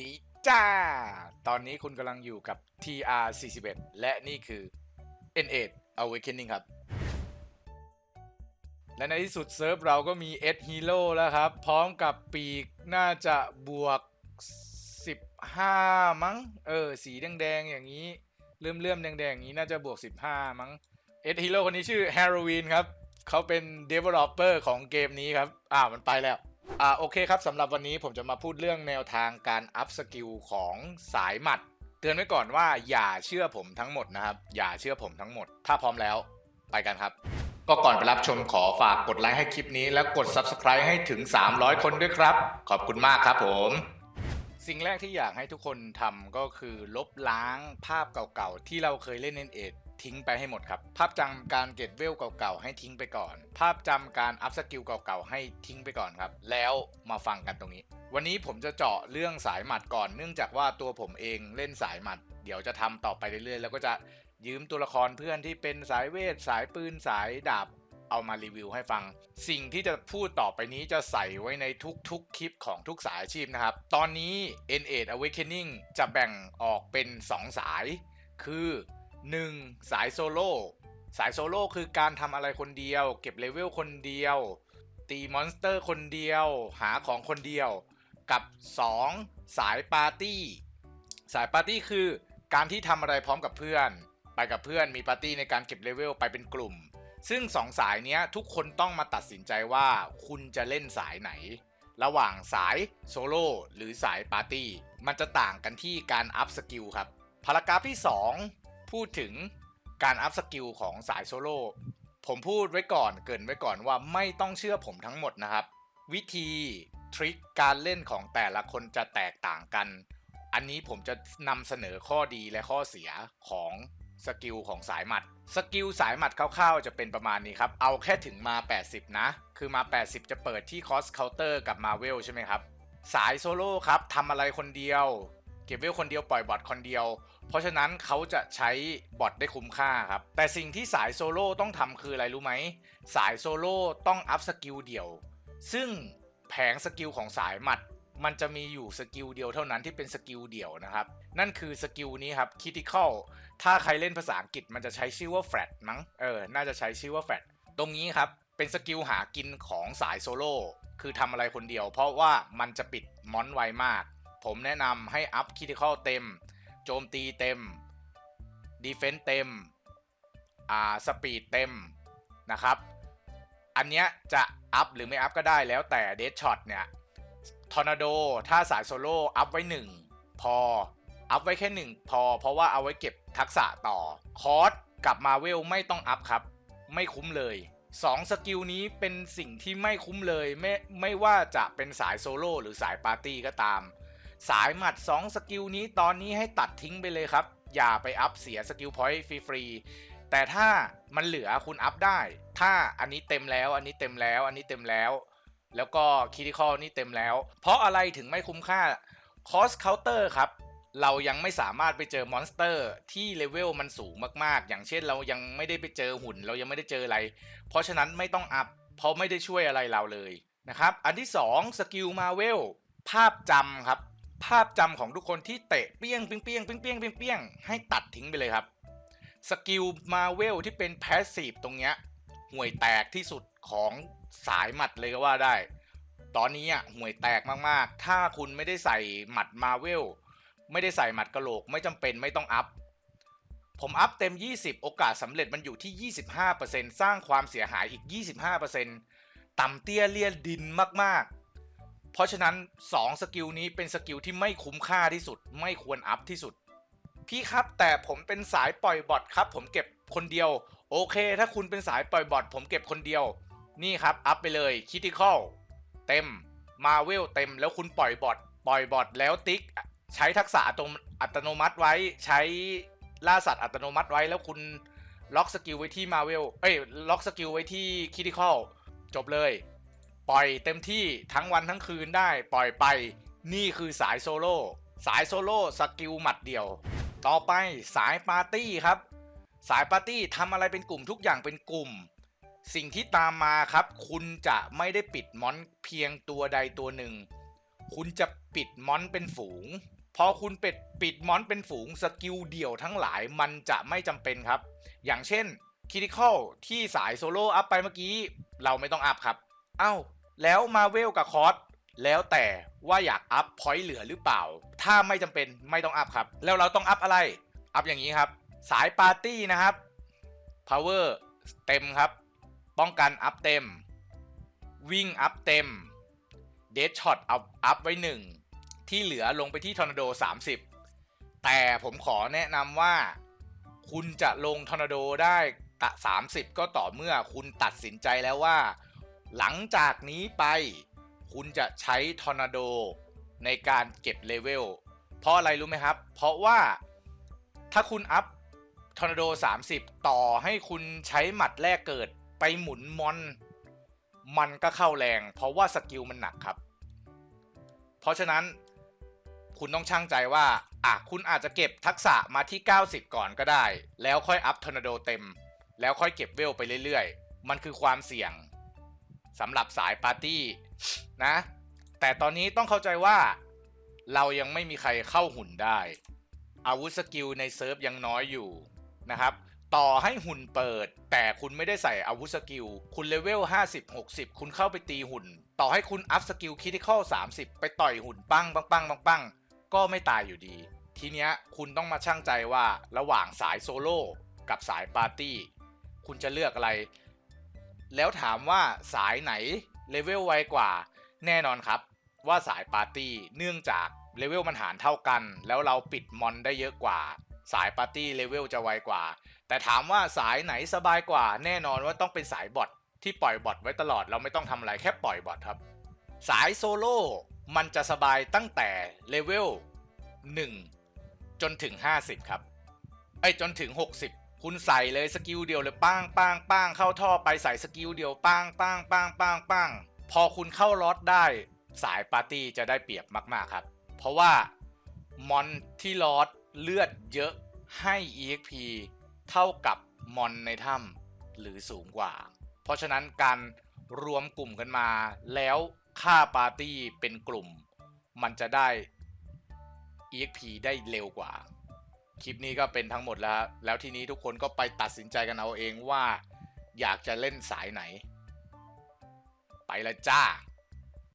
ดีจ้า ตอนนี้คุณกำลังอยู่กับ TR 41 และนี่คือ N8 Awakening ครับ และในที่สุดเซิร์ฟเราก็มี S Hero แล้วครับ พร้อมกับปีกน่าจะบวก 15 มั้ง เออ สีแดงๆ อย่างนี้ เลื่อมเลื่มๆแดงๆ อย่างนี้น่าจะบวก 15 มั้ง S Hero คนนี้ชื่อ Halloween ครับ เขาเป็น Developer ของเกมนี้ครับ อ่ามันไปแล้ว อ่าโอเคครับสำหรับวันนี้ผมจะมาพูดเรื่องแนวทางการอัพสกิลของสายหมัด เตือนไว้ก่อนว่าอย่าเชื่อผมทั้งหมดนะครับ อย่าเชื่อผมทั้งหมด ถ้าพร้อมแล้วไปกันครับ ก็ก่อนไปรับชมขอฝากกดไลค์ให้คลิปนี้ และกด Subscribe ให้ถึง 300 คนด้วยครับ ขอบคุณมากครับผม สิ่งแรกที่อยากให้ทุกคนทำก็คือลบล้างภาพเก่าๆที่เราเคยเล่นเนเอ ทิ้งไปให้หมดครับ ภาพจำการเก็บเวลเก่าๆให้ทิ้งไปก่อน ภาพจำการอัพสกิลเก่าๆให้ทิ้งไปก่อนครับ แล้วมาฟังกันตรงนี้ วันนี้ผมจะเจาะเรื่องสายหมัดก่อน เนื่องจากว่าตัวผมเองเล่นสายหมัด เดี๋ยวจะทำต่อไปเรื่อยๆ แล้วก็จะยืมตัวละครเพื่อนที่เป็นสายเวท สายปืนสายดาบเอามารีวิวให้ฟัง สิ่งที่จะพูดต่อไปนี้จะใส่ไว้ในทุกๆ คลิปของทุกสายอาชีพนะครับ ตอนนี้ N8 Awakening จะแบ่งออกเป็น 2 สาย คือ 1. สายโซโล่สายโซโล่คือการทำอะไรคนเดียว เก็บเลเวลคนเดียว ตีมอนสเตอร์คนเดียว หาของคนเดียว กับ 2. สายปาร์ตี้ สายปาร์ตี้คือการที่ทำอะไรพร้อมกับเพื่อน ไปกับเพื่อนมีปาร์ตี้ในการเก็บเลเวลไปเป็นกลุ่ม ซึ่งสองสายเนี้ยทุกคนต้องมาตัดสินใจว่าคุณจะเล่นสายไหน ระหว่างสายโซโล่หรือสายปาร์ตี้มันจะต่างกันที่การอัพสกิลครับพารากราฟที่ 2 พูดถึงการอัพสกิลของสายโซโล่ผมพูดไว้ก่อนเกินไว้ก่อนว่าไม่ต้องเชื่อผมทั้งหมดนะครับ วิธีทริคการเล่นของแต่ละคนจะแตกต่างกัน อันนี้ผมจะนำเสนอข้อดีและข้อเสียของสกิลของสายหมัด สกิลสายหมัดคร่าวๆ จะเป็นประมาณนี้ครับ เอาแค่ถึงมา 80 นะ คือมา 80 จะเปิดที่คอสเคาน์เตอร์กับมาเวลใช่ไหมครับ สายโซโล่ครับทำอะไรคนเดียว ก็บเวลคนเดียวปล่อยบอทคนเดียว เพราะฉะนั้นเขาจะใช้บอทได้คุ้มค่าครับ แต่สิ่งที่สายโซโล่ต้องทำคืออะไรรู้ไหม สายโซโล่ต้องอัพสกิลเดี่ยว ซึ่งแผงสกิลของสายหมัด มันจะมีอยู่สกิลเดียวเท่านั้นที่เป็นสกิลเดี่ยวนะครับ นั่นคือสกิลนี้ครับ critical ถ้าใครเล่นภาษาอังกฤษมันจะใช้ชื่อว่า flat มั้ง เออ น่าจะใช้ชื่อว่า flat ตรงนี้ครับ เป็นสกิลหากินของสายโซโล่ คือทำอะไรคนเดียว เพราะว่ามันจะปิดมอนไวมาก ผมแนะนำให้อัพ critical เต็ม โจมตีเต็ม defense เต็ม อ่า สปีดเต็ม นะครับ อันเนี้ยจะอัพหรือไม่อัพก็ได้แล้วแต่เด d ช็อตเนี่ย ทอร์นาโด ถ้าสายโซโล่อัพไว้ 1 พอ อัพไว้แค่ 1 พอ เพราะว่าเอาไว้เก็บทักษะต่อ คอร์สกับมาเวลไม่ต้องอัพครับ ไม่คุ้มเลย2สกิลนี้เป็นสิ่งที่ไม่คุ้มเลย ไม่ไม่ว่าจะเป็นสายโซโล่หรือสายปาร์ตี้ก็ตาม สายหมัด 2 สกิลนี้ตอนนี้ให้ตัดทิ้งไปเลยครับ อย่าไปอัพเสียสกิลพอยต์ฟรีๆแต่ถ้ามันเหลือคุณอัพได้ ถ้าอันนี้เต็มแล้ว อันนี้เต็มแล้ว อันนี้เต็มแล้ว แล้วก็คิติคอลนี่เต็มแล้ว เพราะอะไรถึงไม่คุ้มค่าคอสเคาน์เตอร์ครับเรายังไม่สามารถไปเจอมอนสเตอร์ที่เลเวลมันสูงมากๆ อย่างเช่นเรายังไม่ได้ไปเจอหุ่น เรายังไม่ได้เจออะไร เพราะฉะนั้นไม่ต้องอัพ เพราะไม่ได้ช่วยอะไรเราเลยนะครับ อันที่ 2 สกิลมาเวลภาพจำครับ ภาพจำของทุกคนที่เตะเปี้ยงเปี้ยงเปี้ยงเปี้ยงเปี้ยงเปี้ยงให้ตัดทิ้งไปเลยครับ สกิลมาเวลที่เป็นแพสซีฟตรงเนี้ยห่วยแตกที่สุดของสายหมัดเลยก็ว่าได้ ตอนนี้อะห่วยแตกมากๆ ถ้าคุณไม่ได้ใส่หมัดมาเวลไม่ได้ใส่หมัดกระโหลก ไม่จำเป็นไม่ต้องอัพ ผมอัพเต็ม 20 โอกาสสำเร็จมันอยู่ที่ 25%สร้างความเสียหายอีก 25%ต่ำเตี้ยเลี่ยดินมากๆ เพราะฉะนั้น 2 สกิลนี้เป็นสกิลที่ไม่คุ้มค่าที่สุด ไม่ควรอัพที่สุด พี่ครับแต่ผมเป็นสายปล่อยบอทครับ ผมเก็บคนเดียว โอเค ถ้าคุณเป็นสายปล่อยบอทผมเก็บคนเดียว นี่ครับ อัพไปเลยคิติคอลเต็มมาเวลเต็มแล้วคุณปล่อยบอทปล่อยบอทแล้วติ๊ก ใช้ทักษะอัตโนอัตโนมัติไว้ใช้ล่าสัตว์อัตโนมัติไว้แล้วคุณล็อกสกิลไว้ที่มาเวลเอ้ยล็อกสกิลไว้ที่คิติคอลจบเลย ปล่อยเต็มที่ทั้งวันทั้งคืนได้ปล่อยไป นี่คือสายโซโล่สายโซโล่สกิลหมัดเดียว ต่อไปสายปาร์ตี้ครับ สายปาร์ตี้ทำอะไรเป็นกลุ่มทุกอย่างเป็นกลุ่ม สิ่งที่ตามมาครับ คุณจะไม่ได้ปิดมอนเพียงตัวใดตัวหนึ่ง คุณจะปิดมอนเป็นฝูง พอคุณปิดปิดมอนเป็นฝูงสกิลเดี่ยวทั้งหลายมันจะไม่จำเป็นครับ อย่างเช่นคิริคอลที่สายโซโล่อัพไปเมื่อกี้ เราไม่ต้องอัพครับ เอ้า แล้วมาเวลกับคอสแล้วแต่ว่าอยากอัพพอยต์เหลือหรือเปล่า ถ้าไม่จำเป็นไม่ต้องอัพครับ แล้วเราต้องอัพอะไร อัพอย่างนี้ครับ สายปาร์ตี้นะครับ power เต็มครับ ป้องกันอัพเต็ม วิ่งอัพเต็ม เดชช็อตอัพอัพไว้หนึ่งที่เหลือลงไปที่ทอร์นาโด 30 แต่ผมขอแนะนำว่า คุณจะลงทอร์นาโดได้ตะ30 ก็ต่อเมื่อคุณตัดสินใจแล้วว่า หลังจากนี้ไป คุณจะใช้ทอร์นาโดในการเก็บเลเวล เพราะอะไรรู้ไหมครับ เพราะว่าถ้าคุณอัพทอร์นาโด 30 ต่อให้คุณใช้หมัดแรกเกิดไปหมุนมอน มันก็เข้าแรง เพราะว่าสกิลมันหนักครับ เพราะฉะนั้นคุณต้องช่างใจว่าอะคุณอาจจะเก็บทักษะมาที่ 90 ก่อนก็ได้ แล้วค่อยอัพทอร์นาโดเต็ม แล้วค่อยเก็บเวลไปเรื่อยๆ มันคือความเสี่ยง สำหรับสายปาร์ตี้นะ แต่ตอนนี้ต้องเข้าใจว่าเรายังไม่มีใครเข้าหุ่นได้ อาวุธสกิลในเซิร์ฟยังน้อยอยู่นะครับ ต่อให้หุ่นเปิด แต่คุณไม่ได้ใส่อาวุธสกิล คุณเลเวล 50 60 คุณเข้าไปตีหุ่น ต่อให้คุณอัพสกิลคิทิคอล30 ไปต่อยหุ่นปังปังปังปังปังก็ไม่ตายอยู่ดี ทีเนี้ยคุณต้องมาชั่งใจว่าระหว่างสายโซโล่กับสายปาร์ตี้ คุณจะเลือกอะไร แล้วถามว่าสายไหนเลเวลไวกว่า แน่นอนครับ ว่าสายปาร์ตี้เนื่องจากเลเวลมันหารเท่ากัน แล้วเราปิดมอนได้เยอะกว่า สายปาร์ตี้เลเวลจะไวกว่า แต่ถามว่าสายไหนสบายกว่า แน่นอนว่าต้องเป็นสายบอทที่ปล่อยบอทไว้ตลอดเราไม่ต้องทำอะไรแค่ปล่อยบอทครับ สายโซโล่มันจะสบายตั้งแต่เลเวล1จนถึง 50 ครับไอ้จนถึง 60 คุณใส่เลยสกิลเดียวเลยป้างป้างป้างเข้าท่อไปใส่สกิลเดียวป้างป้างป้างป้างป้างพอคุณเข้าล็อตได้สายปาร์ตี้จะได้เปรียบมาก ๆ ครับ เพราะว่ามอนที่ล็อตเลือดเยอะให้ EXP เท่ากับมอนในถ้ำหรือสูงกว่า เพราะฉะนั้นการรวมกลุ่มกันมา แล้วฆ่าปาร์ตี้เป็นกลุ่ม มันจะได้ EXP ได้เร็วกว่า คลิปนี้ก็เป็นทั้งหมดแล้ว แล้วทีนี้ทุกคนก็ไปตัดสินใจกันเอาเองว่า อยากจะเล่นสายไหน ไปละจ้า